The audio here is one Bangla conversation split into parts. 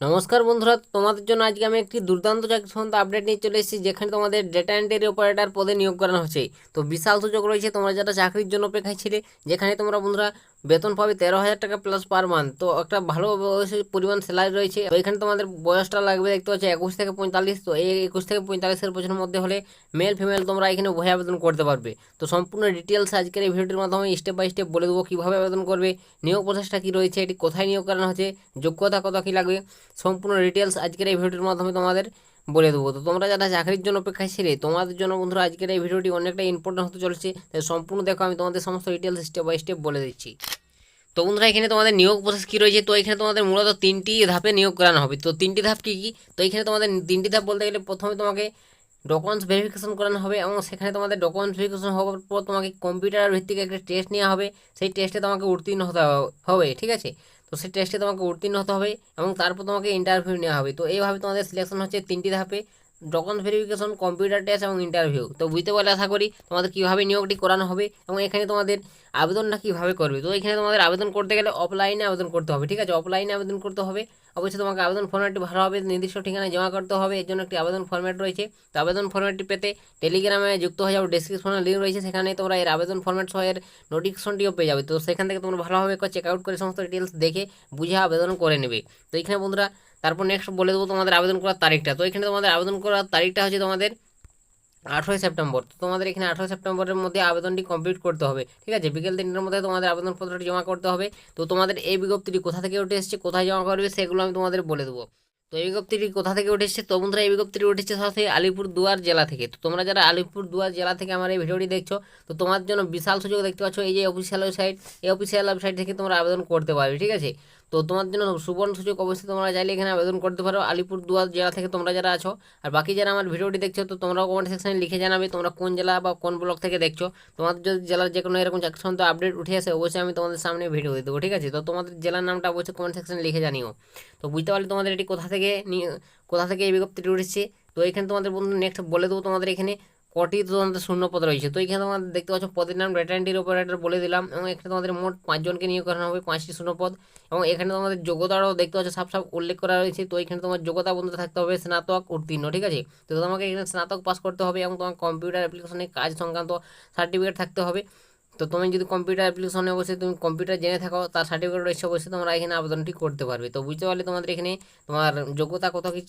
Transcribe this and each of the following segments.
নমস্কার বন্ধুরা, তোমাদের জন্য আজকে আমি একটি দুর্দান্ত চাকরি সম্বন্ধে আপডেট নিয়ে চলে এসেছি, যেখানে তোমাদের ডেটা এন্ট্রি অপারেটর পদে নিয়োগ করানো হচ্ছে। তো বিশাল সুযোগ রয়েছে তোমরা যারা চাকরির জন্য অপেক্ষায় ছিলে, যেখানে তোমরা বন্ধুরা বেতন পাবে তেরো হাজার টাকা প্লাস পার মান্থ তো একটা ভালো পরিমাণ স্যালারি রয়েছে। তো এখানে তোমাদের বয়সটা লাগবে দেখতে পাচ্ছি একুশ থেকে পঁয়তাল্লিশ। তো এই একুশ থেকে পঁয়তাল্লিশের বছরের মধ্যে হলে মেল ফিমেল তোমরা এখানে উভয় আবেদন করতে পারবে। তো সম্পূর্ণ ডিটেলস আজকের এই ভিডিওটির মাধ্যমে স্টেপ বাই স্টেপ বলে দেবো কীভাবে আবেদন করবে, নিয়োগ প্রসেসটা কী রয়েছে, এটি কোথায় নিয়োগ করানো হচ্ছে, যোগ্যতা কত কী লাগবে। সম্পূর্ণ ডিটেলস আজকের এই ভিডিওটির মাধ্যমে তোমাদের বলে দেবো। তো তোমরা যারা চাকরির জন্য অপেক্ষায় ছিলে, তোমাদের জন্য বন্ধুরা আজকের এই ভিডিওটি অনেকটা ইম্পর্টেন্ট হতে চলেছে। তাই সম্পূর্ণ দেখো, আমি তোমাদের সমস্ত ডিটেলস স্টেপ বাই স্টেপ বলে দিচ্ছি। তো বন্ধুরা, এখানে তোমাদের নিয়োগ প্রসেস কী রয়েছে? তো এখানে তোমাদের মূলত তিনটি ধাপে নিয়োগ করানো হবে। তো তিনটি ধাপ কী কী? তো এখানে তোমাদের তিনটি ধাপ বলতে গেলে প্রথমে তোমাকে ডকুমেন্টস ভেরিফিকেশন করানো হবে এবং সেখানে তোমাদের ডকুমেন্টস ভেরিফিকেশন হওয়ার পর তোমাকে কম্পিউটার ভিত্তিক একটা টেস্ট নেওয়া হবে। সেই টেস্টে তোমাকে উত্তীর্ণ হতে হবে, ঠিক আছে? তো সেই টেস্টে তোমাকে উত্তীর্ণ হতে হবে এবং তারপর তোমাকে ইন্টারভিউ নেওয়া হবে। তো এইভাবে তোমাদের সিলেকশন হচ্ছে তিনটি ধাপে। ডকুমেন্টস ভেরিফিকেশন, কম্পিউটার টেস্ট এবং ইন্টারভিউ। তো বুঝতে পারলে আশা করি তোমাদের কীভাবে নিয়োগটি করানো হবে এবং এখানে তোমাদের আবেদনটা কীভাবে করবে। তো এখানে তোমাদের আবেদন করতে গেলে অফলাইনে আবেদন করতে হবে, ঠিক আছে? অফলাইনে আবেদন করতে হবে। অবশ্যই তোমাকে আবেদন ফর্ম্যাটটি ভালোভাবে নির্দিষ্ট ঠিকানায় জমা করতে হবে, এর জন্য একটি আবেদন ফর্ম্যাট রয়েছে। তো আবেদন ফর্ম্যাটটি পেতে টেলিগ্রামে যুক্ত হয়ে যাবে ডিসক্রিপশনে লিঙ্ক রয়েছে, সেখানে তোমরা এর আবেদন ফর্ম্যাট সহ এর নোটিফিকেশনটিও পেয়ে যাবে। তো সেখান থেকে তোমরা ভালোভাবে চেক আউট করে সমস্ত ডিটেলস দেখে, বুঝে আবেদন করে নেবে। তো এখানে বন্ধুরা তারপর নেক্সট বলে দেবো তোমাদের আবেদন করার তারিখটা। তো এখানে তোমাদের আবেদন করার তারিখটা হচ্ছে তোমাদের আঠেরোই সেপ্টেম্বর। তো তোমাদের এখানে আঠেরোই সেপ্টেম্বরের মধ্যে আবেদনটি কমপ্লিট করতে হবে, ঠিক আছে? বিকেল তিনটের মধ্যে তোমাদের আবেদনপত্রটি জমা করতে হবে। তো তোমাদের এই বিজ্ঞপ্তিটি কোথা থেকে উঠে এসেছে, কোথায় জমা করবে সেগুলো আমি তোমাদের বলে দেবো। তো এই বিজ্ঞপ্তিটি কোথা থেকে উঠে উঠেছে তো বন্ধুরা, এই বিজ্ঞপ্তিটি উঠেছে সরাসরি আলিপুর দুয়ার জেলা থেকে। তো তোমরা যারা আলিপুর দুয়ার জেলা থেকে আমার এই ভিডিওটি দেখছ, তো তোমার জন্য বিশাল সুযোগ দেখতে পাচ্ছ, এই যে অফিসিয়াল ওয়েবসাইট এই অফিসিয়াল ওয়েবসাইট থেকে তোমরা আবেদন করতে পারবে, ঠিক আছে? তো তোমার জন্য সুবর্ণ সুযোগ অবশ্যই তোমরা চাইলে এখানে আবেদন করতে পারো। আলিপুর দুয়ার জেলা থেকে তোমরা যারা আছো, আর বাকি যারা আমার ভিডিওটি দেখছ, তো তোমরাও কমেন্ট সেকশনে লিখে জানাবে তোমরা কোন জেলা বা কোন ব্লক থেকে দেখছ। তোমাদের যদি জেলার যে কোনো এরকম চাকরি সম্বন্ধে আপডেট উঠে আসে, অবশ্যই আমি তোমাদের সামনে ভিডিও দিয়ে দেবো, ঠিক আছে? তো তোমাদের জেলার নামটা অবশ্যই কমেন্ট সেকশনে লিখে জানিও। তো বুঝতে পারলে তোমাদের এটি কোথা থেকে নিয়ে কোথা থেকে এই বিজ্ঞপ্তিটি উঠেছে? তো এখানে তোমাদের বন্ধু নেক্সট বলে দেবো তোমাদের এখানে। কটি তোমাদের শূন্য পদ রয়েছে। তো এখানে তোমাদের দেখতে পাচ্ছ, পদের নাম ডেটা এন্ট্রি অপারেটর বলে দিলাম এবং এখানে তোমাদের মোট পাঁচজনকে নিয়োগ করানো হবে, পাঁচটি শূন্য পদ এবং এখানে তোমাদের যোগ্যতারও দেখতে পাচ্ছ সব সব উল্লেখ করা রয়েছে। তো এখানে তোমার যোগ্যতা বন্ধু থাকতে হবে, স্নাতক উত্তীর্ণ, ঠিক আছে? তো তোমাকে এখানে স্নাতক পাস করতে হবে এবং তোমার কম্পিউটার অ্যাপ্লিকেশনে কাজ সংক্রান্ত সার্টিফিকেট থাকতে হবে। তো তুমি যদি কম্পিউটার অ্যাপ্লিকেশনে বসে তুমি কম্পিউটার জেনে থাকো, তার সার্টিফিকেট রয়েছে, অবশ্যই তোমরা এখানে আবেদনটি করতে পারবে। তো বুঝতে পারলে তোমাদের এখানে তোমার যোগ্যতা কত কি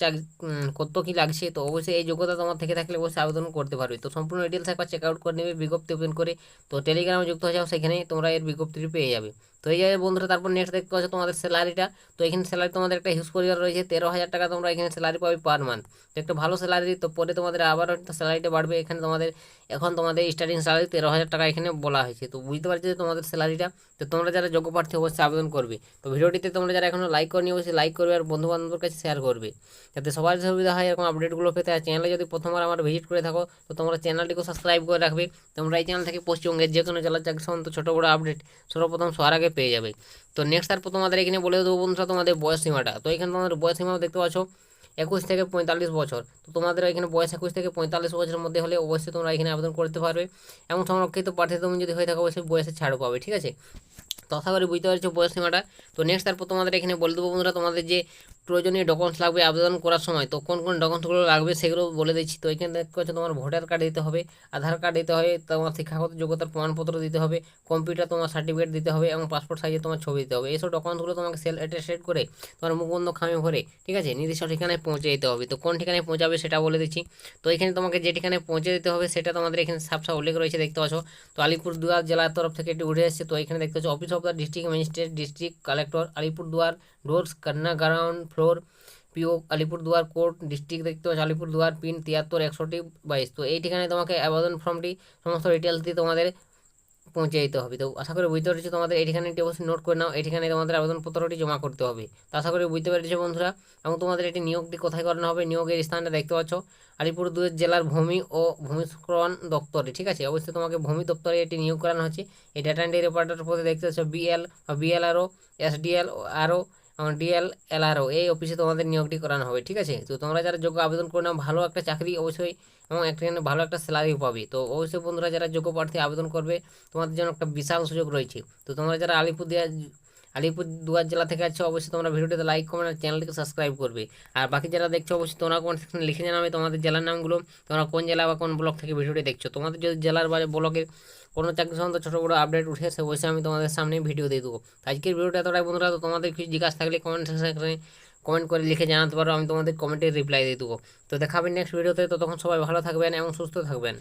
কত কী লাগছে, তো অবশ্যই এই যোগ্যতা তোমার থেকে থাকলে অবশ্যই আবেদন করতে পারবে। তো সম্পূর্ণ ডিটেলস একবার চেক আউট করে নেবে, বিজ্ঞপ্তি ওপেন করে, তো টেলিগ্রামে যুক্ত হয়ে যাও, সেখানে তোমরা এর বিজ্ঞপ্তিটি পেয়ে যাবে। তো এই যাবে বন্ধুরা, তারপর নেক্সট দেখতে পাচ্ছ তোমাদের স্যালারিটা তো এখানে স্যালারি তোমাদের একটা হিউজ পরিবার রয়েছে, তেরো হাজার টাকা তোমরা এখানে স্যালারি পাবে পার মান্থ তো একটা ভালো স্যালারি তো পরে তোমাদের আবার স্যালারিটা বাড়বে। এখানে তোমাদের, এখন তোমাদের স্টার্টিং স্যালারি তেরো হাজার টাকা এখানে বলা হয়েছে। তো বুঝতে পারছি যে তোমাদের স্যালারিটা তো তোমরা যারা যোগ্য প্রার্থী, অবশ্যই আবেদন করবে। তো ভিডিওটিতে তোমরা যারা এখনও লাইক করনি, অবশ্যই লাইক করবে আর বন্ধু বান্ধবের কাছে শেয়ার করবে। যাতে সবার সুবিধা হয় এরকম আপডেটগুলো পেতে। আর চ্যানেলে যদি প্রথমবার আমার ভিজিট করে থাকো, তো তোমরা চ্যানেলটিকে সাবস্ক্রাইব করে রাখবে। তোমরা এই চ্যানেল থেকে পশ্চিমবঙ্গের যে কোনো জেলার চাকরি সম্বন্ধে ছোটো বড়ো আপডেট সর্বপ্রথম সবার আগে পেয়ে যাবে। তো নেক্সট তারপর তোমাদের এখানে বলে দেবো বন্ধুরা তোমাদের বয়স সীমাটা। তো এখানে তোমাদের বয়স সীমা দেখতে পাচ্ছ, একুশ থেকে পঁয়তাল্লিশ বছর। তো তোমাদের এখানে বয়স একুশ থেকে পঁয়তাল্লিশ বছরের মধ্যে হলে অবশ্যই তোমরা এখানে আবেদন করতে পারবে। এবং সংরক্ষিত প্রার্থী তুমি যদি হয়ে থাকো অবশ্যই বয়সে ছাড়ও পাবে, ঠিক আছে? তো আশা বুঝতে পারছ বয়স সীমাটা। তো নেক্সট তারপর তোমাদের এখানে বলে দেবো বন্ধুরা তোমাদের যে প্রয়োজনীয় ডকুমেন্টস লাগবে আবেদন করার সময়, তো কোন কোন ডকুমেন্টসগুলো লাগবে সেগুলো বলে দিচ্ছি। তো এখানে দেখতে পাচ্ছ তোমার ভোটার কার্ড দিতে হবে আধার কার্ড দিতে হবে, তোমার শিক্ষাগত যোগ্যতার প্রমাণপত্র দিতে হবে কম্পিউটার তোমার সার্টিফিকেট দিতে হবে এবং পাসপোর্ট সাইজে তোমার ছবি দিতে হবে। এইসব ডকুমেন্টসগুলো তোমাকে সেল অ্যাটেস্টেড করে তোমার মুখবন্ধ খামে ভরে, ঠিক আছে, নির্দিষ্ট ঠিকানায় পৌঁছে দিতে হবে। তো কোন ঠিকানায় পৌঁছাবে সেটা বলে দিচ্ছি। তো এখানে তোমাকে যে ঠিকানায় পৌঁছে দিতে হবে সেটা তোমাদের এখানে সাফ উল্লেখ রয়েছে, দেখতে পাচ্ছ। তো আলিপুরদুয়ার জেলার তরফ থেকে এটি উঠে এসেছে। তো এখানে দেখতে পাচ্ছ office of the district magistrate district collector Alipurduar Dooars Kanya ground floor PO Alipurduar court, district দেখতে পাচ্ছ আলিপুরদুয়ার, পিন তিয়াত্তর, একষট্টি, বাইশ। তো এই ঠিকানায় তোমাকে আবেদন ফর্মটি, সমস্ত ডিটেলস দিয়ে তোমাদের পৌঁছে দিতে হবে। তো আশা করি বুঝতে পেরেছি তোমাদের এই ঠিকানাটি অবশ্যই নোট করে নাও, এই ঠিকানায় তোমাদের আবেদনপত্রটি জমা করতে হবে। তো আশা করি বুঝতে পেরেছ বন্ধুরা, এবং তোমাদের এটি নিয়োগটি কোথায় করানো হবে, নিয়োগের স্থানটা দেখতে পাচ্ছ আলিপুরদুয়ার জেলার ভূমি ও ভূমিস্খলন দপ্তরে, ঠিক আছে? অবশ্যই তোমাকে ভূমি দপ্তরে এটি নিয়োগ করানো হচ্ছে এই ডাটা এন্ট্রি অপারেটর পদে দেখতে পাচ্ছ বিএল বা বিএলআরও এসডিএল আরও ডিএল এলআরও এই অফিসে তোমাদের নিয়োগটি করানো হবে, ঠিক আছে? তো তোমরা যারা যোগ্য আবেদন করে নাও, ভালো একটা চাকরি অবশ্যই এবং একটা ভালো একটা স্যালারি পাবে। তো অবশ্যই বন্ধুরা, যারা যোগ্য প্রার্থী আবেদন করবে, তোমাদের জন্য একটা বিশাল সুযোগ রয়েছে। তো তোমরা যারা আলিপুরদুয়ার আলিপুরদুয়ার জেলা থেকে আছে, অবশ্যই তোমরা ভিডিওটিতে লাইক কমেন্ট আর চ্যানেলটিকে সাবস্ক্রাইব করবে। আর বাকি যারা দেখছ, অবশ্যই তোমরা কমেন্ট সেকশনে লিখে জানাবে তোমাদের জেলার নামগুলো, তোমরা কোন জেলা বা কোন ব্লক থেকে ভিডিওটি দেখছ। তোমাদের যদি জেলার বা ব্লকের কোনো চাকরি সম্বন্ধে ছোটো বড়ো আপডেট উঠে আসে, অবশ্যই আমি তোমাদের সামনে ভিডিও দিয়ে দেবো। আজকের ভিডিওটা এতটাই, বন্ধুরা, তো তোমাদের কিছু জিজ্ঞাসা থাকলে কমেন্ট সেকশনে কমেন্ট করে লিখে জানাতে পারো, আমি তোমাদের কমেন্টে রিপ্লাই দিয়ে দেবো। তো দেখাবেন নেক্সট ভিডিওতে তো তখন সবাই ভালো থাকবেন এবং সুস্থ থাকবেন।